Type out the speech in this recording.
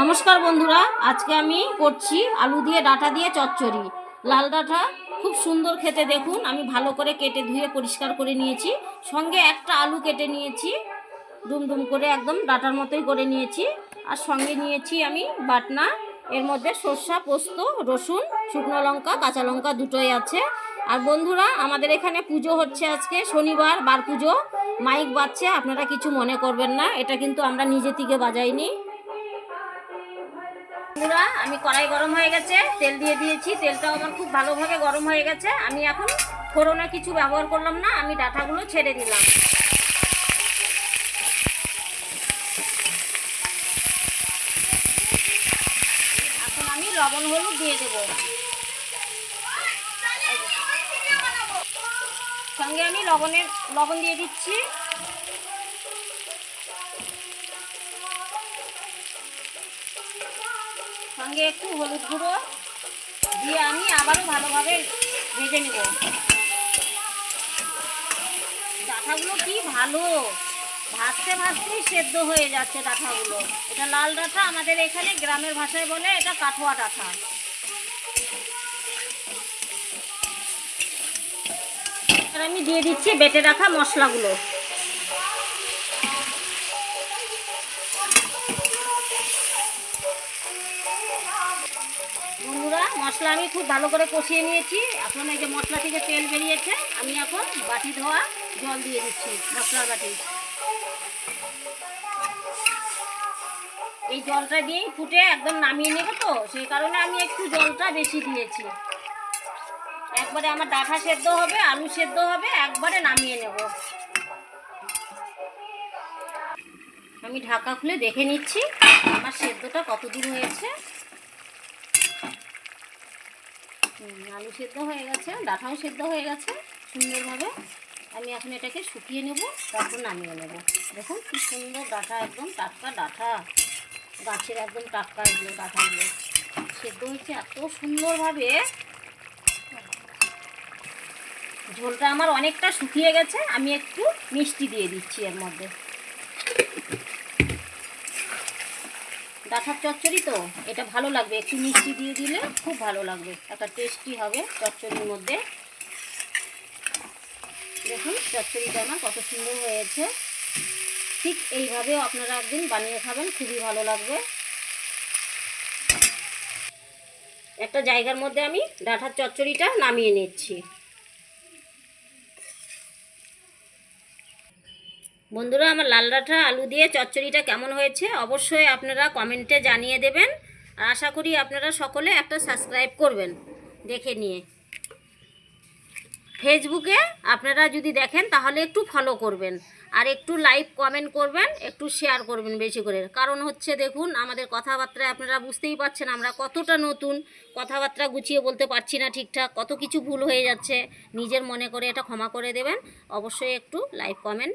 নমস্কার বন্ধুরা, আজকে আমি করছি আলু দিয়ে ডাঁটা দিয়ে চচ্চড়ি। লাল ডাঁটা খুব সুন্দর খেতে দেখুন, আমি ভালো করে কেটে ধুয়ে পরিষ্কার করে নিয়েছি। সঙ্গে একটা আলু কেটে নিয়েছি ডুম ডুম করে একদম ডাঁটার মতোই করে নিয়েছি। আর সঙ্গে নিয়েছি আমি বাটনা, এর মধ্যে সর্ষা, পোস্ত, রসুন, শুকনো লঙ্কা, কাঁচা লঙ্কা দুটোই আছে। আর বন্ধুরা, আমাদের এখানে পুজো হচ্ছে আজকে, শনিবার, বার পুজো। মাইক বাজছে, আপনারা কিছু মনে করবেন না, এটা কিন্তু আমরা নিজে থেকে বাজাইনি। বন্ধুরা আমি কড়াই গরম হয়ে গেছে, তেল দিয়ে দিয়েছি। তেলটাও আমার খুব ভালোভাবে গরম হয়ে গেছে। আমি এখন ফোড়নে কিছু ব্যবহার করলাম না, আমি ডাঁটাগুলো ছেড়ে দিলাম। এখন আমি লবণ হলুদ দিয়ে দেব। সঙ্গে আমি লবণের, লবণ দিয়ে দিচ্ছি। সঙ্গে একটু হলুদ গুঁড়ো দিয়ে আমি আবারও ভালোভাবে ভেজে নেব। ডাঁটাগুলো কি ভালো? ভাজতে ভাজতেই সেদ্ধ হয়ে যাচ্ছে ডাঁটাগুলো। এটা লাল ডাঁটা আমাদের এখানে গ্রামের ভাষায় বলে এটা কাঠোয়া ডাঁটা। আমি দিয়ে দিচ্ছি বেটে রাখা মশলাগুলো। বন্ধুরা, মশলা আমি খুব ভালো করে কষিয়ে নিয়েছি। এখন এই যে মশলা থেকে তেল বেরিয়েছে, আমি এখন বাটি ধোয়া জল দিয়ে দিচ্ছি, মশলার বাটি। এই জলটা দিয়েই ফুটে একদম নামিয়ে নেব তো, সেই কারণে আমি একটু জলটা বেশি দিয়েছি। একবারে আমার ডাঁটা সেদ্ধ হবে, আলু সেদ্ধ হবে, একবারে নামিয়ে নেব। আমি ঢাকা খুলে দেখে নিচ্ছি, আমার সেদ্ধটা কতদূর হয়েছে। আলু সেদ্ধ হয়ে গেছে, ডাঁটাও সেদ্ধ হয়ে গেছে সুন্দরভাবে। আমি এখন এটাকে শুকিয়ে নেব, তারপর নামিয়ে নেব। দেখুন কি সুন্দর ডাঁটা, একদম টাটকা ডাঁটা। গাছের একদম টাটকা এগুলো ডাঁটাগুলো। সেদ্ধ হয়েছে এত সুন্দরভাবে। ঝোলটা আমার অনেকটা শুকিয়ে গেছে, আমি একটু মিষ্টি দিয়ে দিচ্ছি এর মধ্যে। ডাঁটার চচ্চড়ি তো? এটা ভালো লাগবে। একটু মিষ্টি দিয়ে দিলে খুব ভালো লাগবে। একটা টেস্টি হবে চচ্চড়ির মধ্যে। দেখুন, চচ্চড়িটা আমার কত সুন্দর হয়েছে। ঠিক এইভাবেও আপনারা একদিন বানিয়ে খাবেন, খুবই ভালো লাগবে। একটা জায়গার মধ্যে আমি ডাঁটার চচ্চড়িটা নামিয়ে নিচ্ছি। বন্ধুরা, আমার লাল ডাঁটা আলু দিয়ে চচ্চড়িটা কেমন হয়েছে অবশ্যই আপনারা কমেন্টে জানিয়ে দেবেন। আর আশা করি আপনারা সকলে একটা সাবস্ক্রাইব করবেন দেখে নিয়ে। ফেসবুকে আপনারা যদি দেখেন, তাহলে একটু ফলো করবেন। আর একটু লাইক কমেন্ট করবেন, একটু শেয়ার করবেন বেশি করে। কারণ হচ্ছে দেখুন, আমাদের কথাবার্তায় আপনারা বুঝতেই পারছেন, আমরা কতটা নতুন, কথাবার্তা গুছিয়ে বলতে পারছি না ঠিকঠাক, কত কিছু ভুল হয়ে যাচ্ছে। নিজের মনে করে এটা ক্ষমা করে দেবেন। অবশ্যই একটু লাইক কমেন্ট